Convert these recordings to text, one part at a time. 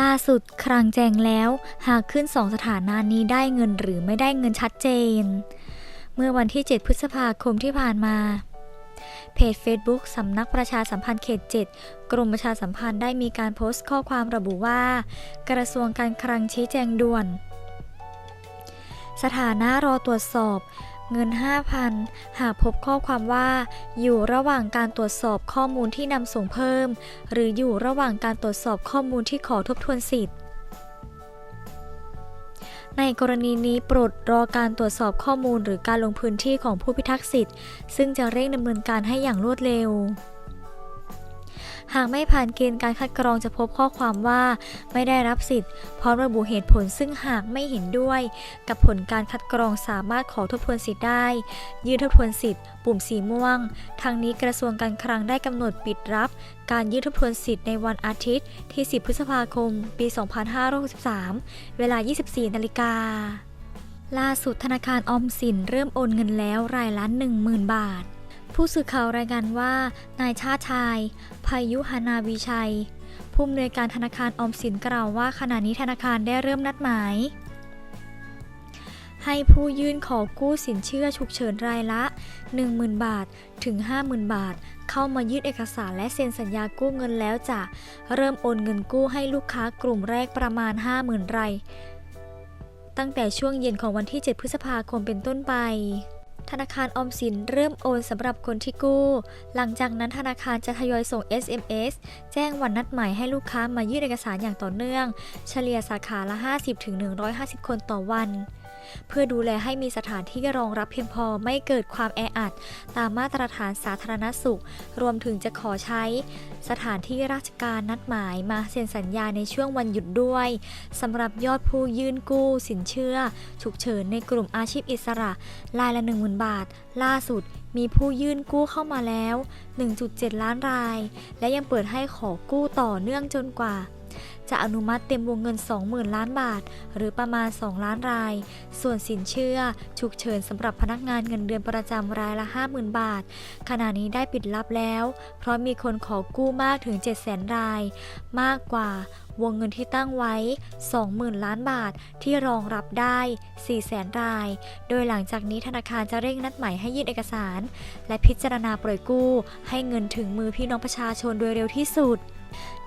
ล่าสุดครังแจงแล้ว หากขึ้นสองสถานะนี้ได้เงินหรือไม่ได้เงินชัดเจน เมื่อวันที่ 7 พฤษภาคมที่ผ่านมา เพจ Facebook สำนักประชาสัมพันธ์เขต 7 กรมประชาสัมพันธ์ได้มีการโพสต์ข้อความระบุว่า กระทรวงการคลังชี้แจงด่วน สถานะรอตรวจสอบ เงิน 5,000 หากพบข้อความว่า อยู่ระหว่างการตรวจสอบข้อมูลที่นำส่งเพิ่ม หรืออยู่ระหว่างการตรวจสอบข้อมูลที่ขอทบทวนสิทธิ์ในกรณีนี้โปรดรอการตรวจสอบข้อมูลหรือการลงพื้นที่ของผู้พิทักษ์สิทธิ์ ซึ่งจะเร่งดำเนินการให้อย่างรวดเร็ว หากไม่ผ่านเกณฑ์การคัดกรองจะพบข้อความว่า ไม่ได้รับสิทธิ์พร้อมระบุเหตุผลซึ่งหากไม่เห็นด้วย กับผลการคัดกรองสามารถขอทบทวนสิทธิ์ได้ ยื่นทบทวนสิทธิ์ ปุ่มสีม่วง ทางนี้กระทรวงการคลังได้กำหนดปิดรับ การยื่นทบทวนสิทธิ์ในวันอาทิตย์ ที่ 10 พฤษภาคม ปี 2563 เวลา 24 นาฬิกาล่าสุดธนาคารออมสินเริ่มโอนเงินแล้วรายละ 10,000 บาท ผู้สื่อข่าวรายงานว่า นายชาติชายพายุหานาวีชัย ผู้อำนวยการธนาคารออมสินกล่าวว่าขณะนี้ธนาคารได้เริ่มนัดหมาย ให้ผู้ยื่นขอกู้สินเชื่อฉุกเฉินรายละ 10,000 บาทถึง 50,000 บาท เข้ามายื่นเอกสารและเซ็นสัญญากู้เงินแล้วจะเริ่มโอนเงินกู้ให้ลูกค้ากลุ่มแรกประมาณ 50,000 รายตั้งแต่ช่วงเย็นของวันที่ 7 พฤษภาคมเป็นต้นไป ธนาคารออมสินเริ่มโอนสำหรับคนที่กู้ หลังจากนั้นธนาคารจะทยอยส่ง SMS แจ้งวันนัดหมายให้ลูกค้ามายื่นเอกสารอย่างต่อเนื่อง เฉลี่ยสาขาละ 50-150 คนต่อวัน เพื่อดูแลให้มีสถานที่รองรับเพียงพอไม่เกิดความแออัด ตามมาตรฐานสาธารณสุข รวมถึงจะขอใช้สถานที่ราชการนัดหมายมาเซ็นสัญญาในช่วงวันหยุดด้วยสำหรับยอดผู้ยื่นกู้ สินเชื่อ ฉุกเฉินในกลุ่มอาชีพอิสระรายละ 10,000 บาท ล่าสุดมีผู้ยื่นกู้เข้ามาแล้ว 1.7 ล้านราย และยังเปิดให้ขอกู้ต่อเนื่องจนกว่า จะอนุมัติเต็มวงเงิน 20,000 ล้านบาท หรือประมาณ 2 ล้านราย ส่วนสินเชื่อฉุกเฉินสำหรับพนักงานเงินเดือนประจำรายละ 50,000 บาท ขณะนี้ได้ปิดรับแล้ว เพราะมีคนขอกู้มากถึง 700,000 ราย มากกว่าวงเงินที่ตั้งไว้ 20,000 ล้านบาทที่รองรับได้ 400,000 ราย โดยหลังจากนี้ธนาคารจะเร่งนัดหมายให้ยื่นเอกสาร และพิจารณาปล่อยกู้ ให้เงินถึงมือพี่น้องประชาชนโดยเร็วที่สุด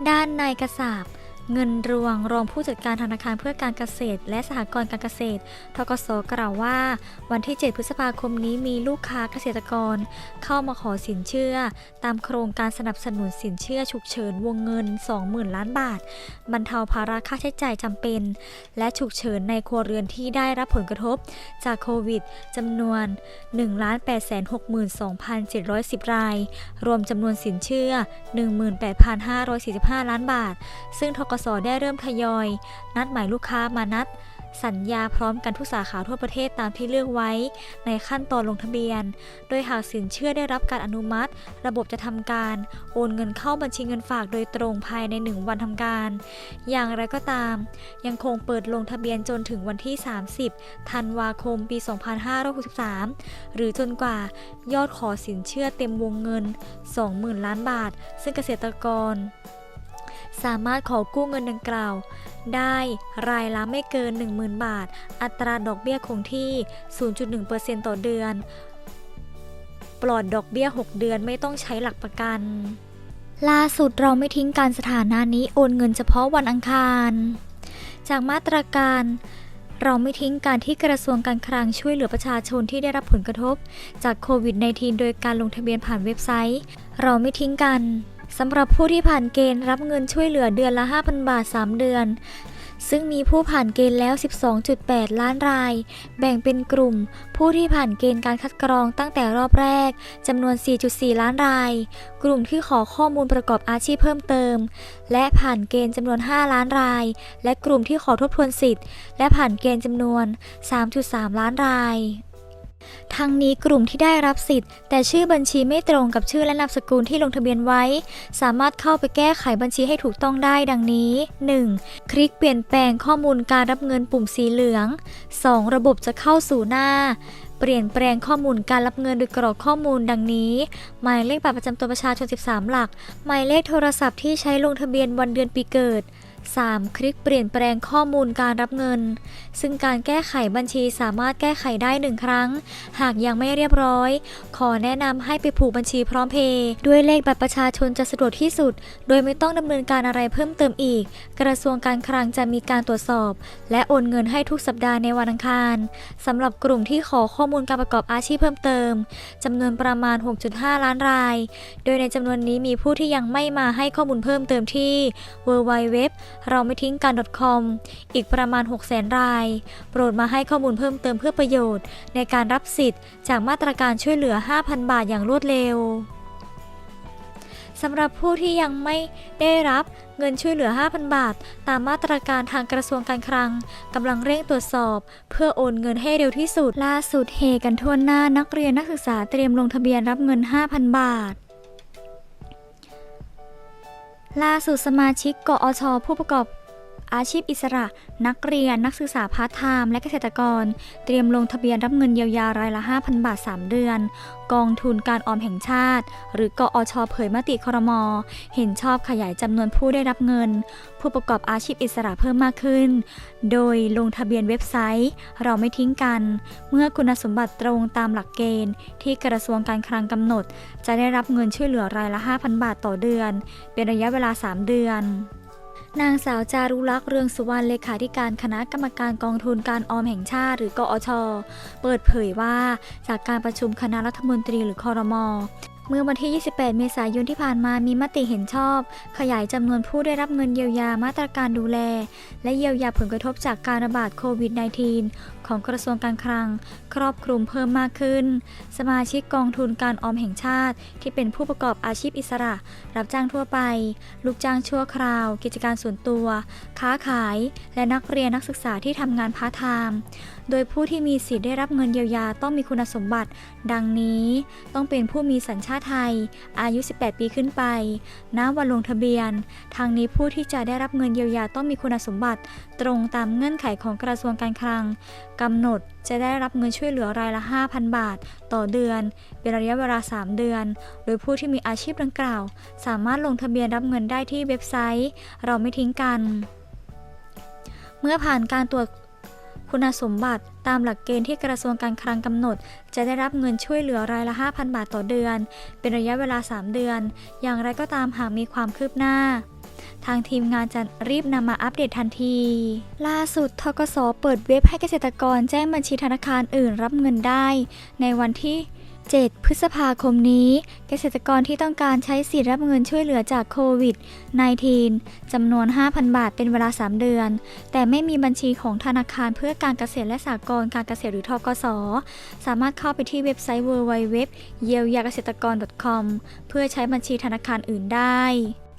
ด้านนายกษาบ เงินรวงรองผู้จัดการธนาคารเพื่อการเกษตร และสหกรณ์การเกษตร ทกสกล่าวว่า วันที่ 7 พฤษภาคมนี้มีลูกค้าเกษตรกร เข้ามาขอสินเชื่อ ตามโครงการสนับสนุนสินเชื่อฉุกเฉินวงเงิน 20,000 ล้านบาท บรรเทาภาระค่าใช้จ่ายจำเป็น และฉุกเฉินในครัวเรือนที่ได้รับผลกระทบ จากโควิดจำนวน1,862,710 ราย รวมจำนวนสินเชื่อ 18,545 ล้านบาท ซึ่งทกสได้เริ่มทยอย นัดหมายลูกค้ามานัด สัญญาพร้อมกันทุกสาขาทั่วประเทศตามที่เลือกไว้ ในขั้นตอนลงทะเบียน โดยหากสินเชื่อได้รับการอนุมัติ ระบบจะทำการโอนเงินเข้าบัญชีเงินฝากโดยตรงภายใน 1 วันทำการ อย่างไรก็ตาม ยังคงเปิดลงทะเบียนจนถึงวันที่ 30 ธันวาคมปี 2563 หรือจนกว่ายอดขอสินเชื่อเต็มวงเงิน 20,000 ล้านบาท ซึ่งเกษตรกร สามารถขอกู้เงินดังกล่าว ได้รายละไม่เกิน 10,000 บาท อัตราดอกเบี้ยคงที่ 0.1%ต่อเดือน ปลอดดอกเบี้ย 6 เดือนไม่ต้องใช้หลักประกัน ล่าสุดเราไม่ทิ้งการสถานะนี้โอนเงินเฉพาะวันอังคาร จากมาตรการเราไม่ทิ้งการที่กระทรวงการคลังช่วยเหลือประชาชนที่ได้รับผลกระทบ จากโควิด -19 โดยการลงทะเบียนผ่านเว็บไซต์ เราไม่ทิ้งกัน สำหรับผู้ที่ผ่านเกณฑ์รับเงินช่วยเหลือเดือนละ 5,000 บาท 3 เดือน ซึ่งมีผู้ผ่านเกณฑ์แล้ว 12.8 ล้านราย แบ่งเป็นกลุ่ม ผู้ที่ผ่านเกณฑ์การคัดกรองตั้งแต่รอบแรกจำนวน 4.4 ล้านราย กลุ่มที่ขอข้อมูลประกอบอาชีพเพิ่มเติม และผ่านเกณฑ์จำนวน 5 ล้านราย และกลุ่มที่ขอทบทวนสิทธิ์ และผ่านเกณฑ์จำนวน 3.3 ล้านราย ทั้งนี้กลุ่มที่ได้รับสิทธิ์ แต่ชื่อบัญชีไม่ตรงกับชื่อและนามสกุลที่ลงทะเบียนไว้ สามารถเข้าไปแก้ไขบัญชีให้ถูกต้องได้ดังนี้ 1. คลิกเปลี่ยนแปลงข้อมูลการรับเงินปุ่มสีเหลือง 2. ระบบจะเข้าสู่หน้าเปลี่ยนแปลงข้อมูลการรับเงินโดยกรอกข้อมูลดังนี้ หมายเลขบัตรประจำตัวประชาชน 13 หลัก หมายเลขโทรศัพท์ที่ใช้ลงทะเบียนวันเดือนปีเกิด 3. คลิกเปลี่ยนแปลงข้อมูลการรับเงิน ซึ่งการแก้ไขบัญชีสามารถแก้ไขได้หนึ่งครั้ง หากยังไม่เรียบร้อย ขอแนะนำให้ไปผูกบัญชีพร้อมเพย์ด้วยเลขบัตรประชาชนจะสะดวกที่สุด โดยไม่ต้องดำเนินการอะไรเพิ่มเติมอีก กระทรวงการคลังจะมีการตรวจสอบ และโอนเงินให้ทุกสัปดาห์ในวันอังคารสำหรับกลุ่มที่ขอข้อมูลการประกอบอาชีพเพิ่มเติมจำนวนประมาณ 6.5 ล้านราย โดยในจำนวนนี้มีผู้ที่ยังไม่มาให้ข้อมูลเพิ่มเติมที่ www เราไม่ทิ้งกัน .com อีกประมาณ600,000ราย โปรดมาให้ข้อมูลเพิ่มเติมเพื่อประโยชน์ ในการรับสิทธิ์ จากมาตรการช่วยเหลือ 5,000 บาทอย่างรวดเร็วสำหรับผู้ที่ยังไม่ได้รับเงินช่วยเหลือ 5,000 บาท ตามมาตรการทางกระทรวงการคลังกำลังเร่งตรวจสอบ เพื่อโอนเงินให้เร็วที่สุด ล่าสุดเฮกันทั่วหน้านักเรียนนักศึกษาเตรียมลงทะเบียนรับเงิน 5,000 บาท ล่าสุดสมาชิกกอชผู้ประกอบ อาชีพอิสระ นักเรียน นักศึกษาพาร์ทไทม์และเกษตรกร เตรียมลงทะเบียนรับเงินเยียวยารายละ 5,000 บาท 3 เดือน กองทุนการออมแห่งชาติ หรือกอชเผยมติครม เห็นชอบขยายจำนวนผู้ได้รับเงิน ผู้ประกอบอาชีพอิสระเพิ่มมากขึ้น โดยลงทะเบียนเว็บไซต์ เราไม่ทิ้งกัน เมื่อคุณสมบัติตรงตามหลักเกณฑ์ ที่กระทรวงการคลังกำหนด จะได้รับเงินช่วยเหลือรายละ 5,000 บาทต่อเดือน เป็นระยะเวลา 3 เดือน นางสาวจารุลักษ์เรืองสุวรรณเลขาธิการคณะกรรมการกองทุนการออมแห่งชาติหรือกอช เปิดเผยว่า จากการประชุมคณะรัฐมนตรีหรือคอรมอ เมื่อวันที่ 28 เมษายนที่ผ่านมามีมติเห็นชอบ ขยายจำนวนผู้ได้รับเงินเยียวยามาตรการดูแล และเยียวยาผลกระทบจากการระบาดโควิด -19 ของกระทรวงการคลัง ครอบคลุมเพิ่มมากขึ้น สมาชิกกองทุนการออมแห่งชาติ ที่เป็นผู้ประกอบอาชีพอิสระ รับจ้างทั่วไป ลูกจ้างชั่วคราว กิจการส่วนตัว ค้าขาย และนักเรียนนักศึกษาที่ทำงานพาร์ทไทม์โดยผู้ที่มีสิทธิ์ได้รับเงินเยียวยาต้องมีคุณสมบัติ ดังนี้ ต้องเป็นผู้มีสัญชาติไทย อายุ 18 ปีขึ้นไปณวันลงทะเบียน ทางนี้ผู้ที่จะได้รับเงินเยียวยาต้องมีคุณสมบัติ ตรงตามเงื่อนไขของกระทรวงการคลังกำหนดจะได้รับเงินช่วยเหลือรายละ 5,000 บาท ต่อเดือน เป็นระยะเวลา 3 เดือน โดยผู้ที่มีอาชีพดังกล่าว สามารถลงทะเบียนรับเงินได้ที่เว็บไซต์ เราไม่ทิ้งกัน เมื่อผ่านการตรวจ คุณสมบัติตามหลักเกณฑ์ที่กระทรวงการคลังกำหนด จะได้รับเงินช่วยเหลือรายละ 5,000 บาทต่อเดือน เป็นระยะเวลา 3 เดือน อย่างไรก็ตามหากมีความคืบหน้าทางทีมงานจะรีบนำมาอัปเดตทันที ล่าสุดทกสเปิดเว็บให้เกษตรกรแจ้งบัญชีธนาคารอื่นรับเงินได้ ในวันที่ 7 พฤษภาคมนี้ เกษตรกรที่ต้องการใช้สิทธิ์รับเงินช่วยเหลือจากโควิด -19 จำนวน 5,000 บาทเป็นเวลา 3 เดือน แต่ไม่มีบัญชีของธนาคารเพื่อการเกษตรและสหกรณ์การเกษตรหรือทกส สามารถเข้าไปที่เว็บไซต์ www เยียวยาเกษตรกร .com เพื่อใช้บัญชีธนาคารอื่นได้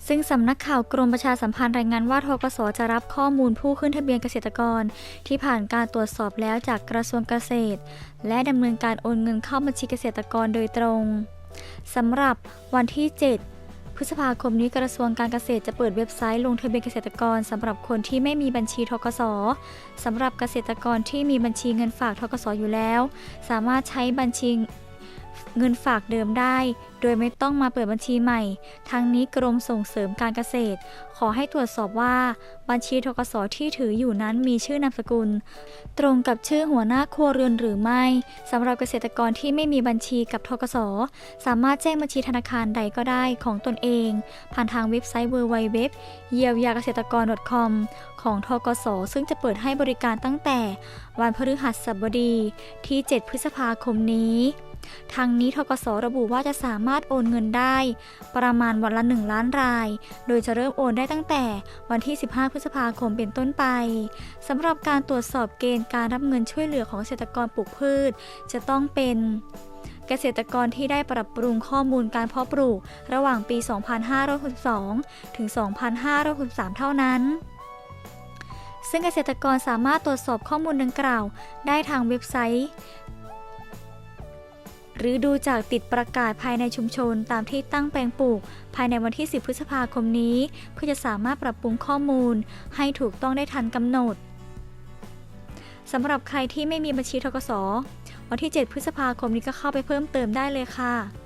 ซึ่งสำนักข่าวกรมประชาสัมพันธ์รายงานว่าทกสจะรับข้อมูลผู้ขึ้นทะเบียนเกษตรกร ที่ผ่านการตรวจสอบแล้วจากกระทรวงเกษตร และดำเนินการโอนเงินเข้าบัญชีเกษตรกรโดยตรงสำหรับวันที่ 7พฤษภาคมนี้กระทรวงการเกษตรจะเปิดเว็บไซต์ลงทะเบียนเกษตรกรสำหรับคนที่ไม่มีบัญชีทกสสำหรับเกษตรกรที่มีบัญชีเงินฝากทกสอยู่แล้ว สามารถใช้บัญชี เงินฝากเดิมได้ โดยไม่ต้องมาเปิดบัญชีใหม่ ทั้งนี้กรมส่งเสริมการเกษตร ขอให้ตรวจสอบว่าบัญชีทกสที่ถืออยู่นั้นมีชื่อนามสกุล ตรงกับชื่อหัวหน้าครัวเรือนหรือไม่สำหรับเกษตรกรที่ไม่มีบัญชีกับทกสสามารถแจ้งบัญชีธนาคารใดก็ได้ของตนเอง ผ่านทางเว็บไซต์ www เยียวยาเกษตรกร .com ของทกสซึ่งจะเปิดให้บริการตั้งแต่ วันพฤหัสบดีที่ 7 พฤษภาคมนี้ ทางนี้ทกสระบุว่าจะสามารถโอนเงินได้ ประมาณวันละ 1 ล้านราย โดยจะเริ่มโอนได้ตั้งแต่วันที่ 15 พฤษภาคมเป็นต้นไปสำหรับการตรวจสอบเกณฑ์การรับเงินช่วยเหลือของเกษตรกรปลูกพืช จะต้องเป็นเกษตรกรที่ได้ปรับปรุงข้อมูลการเพาะปลูก ระหว่างปี 2562 ถึง 2563 เท่านั้น ซึ่งเกษตรกรสามารถตรวจสอบข้อมูลดังกล่าว ได้ทางเว็บไซต์ หรือดูจากติดประกาศภายในชุมชนตามที่ตั้งแปลงปลูก ภายในวันที่ 10 พฤษภาคมนี้ เพื่อจะสามารถปรับปรุงข้อมูล ให้ถูกต้องได้ทันกำหนดสำหรับใครที่ไม่มีบัญชีทกสวันที่ 7 พฤษภาคมนี้ก็เข้าไปเพิ่มเติมได้เลยค่ะ